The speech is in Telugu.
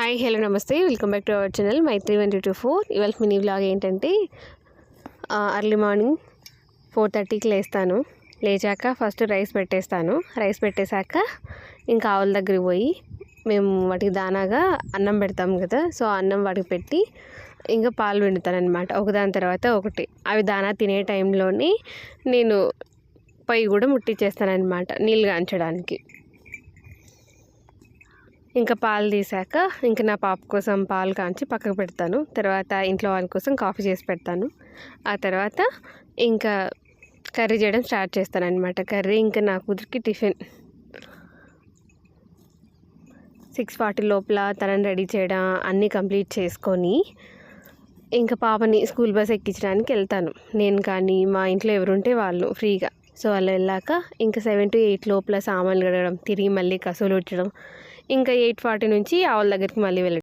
హాయ్ హలో నమస్తే. Welcome back to our channel Maithri one two four ఇవాళ మినీ బ్లాగ్ ఏంటంటే అర్లీ మార్నింగ్ ఫోర్ థర్టీకి లేస్తాను. లేచాక ఫస్ట్ రైస్ పెట్టేస్తాను. రైస్ పెట్టేశాక ఇంకా ఆవుల దగ్గరికి పోయి మేము వాటికి దానాగా అన్నం పెడతాం కదా సో అన్నం వాటికి పెట్టి ఇంకా పాలు పిండుతాను అనమాట ఒకదాని తర్వాత ఒకటి. అవి దానా తినే టైంలోని నేను పొయ్యి కూడా ముట్టించేస్తానమాట నీళ్ళు కాంచడానికి. ఇంకా పాలు తీసాక ఇంకా నా పాప కోసం పాలు కాంచి పక్కకు పెడతాను. తర్వాత ఇంట్లో వాళ్ళ కోసం కాఫీ చేసి పెడతాను. ఆ తర్వాత ఇంకా కర్రీ చేయడం స్టార్ట్ చేస్తాను అనమాట కర్రీ ఇంకా నా కూతురికి టిఫిన్. సిక్స్ ఫార్టీ లోపల తనని రెడీ చేయడం అన్నీ కంప్లీట్ చేసుకొని ఇంకా పాపని స్కూల్ బస్ ఎక్కించడానికి వెళ్తాను. నేను కానీ మా ఇంట్లో ఎవరుంటే వాళ్ళు ఫ్రీగా. సో వాళ్ళు వెళ్ళాక ఇంకా సెవెన్ టు ఎయిట్ లోపల సామాన్లు కడగడం తిరిగి మళ్ళీ కసువులు ఉట్టడం ఇంకా ఎయిట్ ఫార్టీ నుంచి ఆవుల దగ్గరికి మళ్ళీ వెళ్ళడం.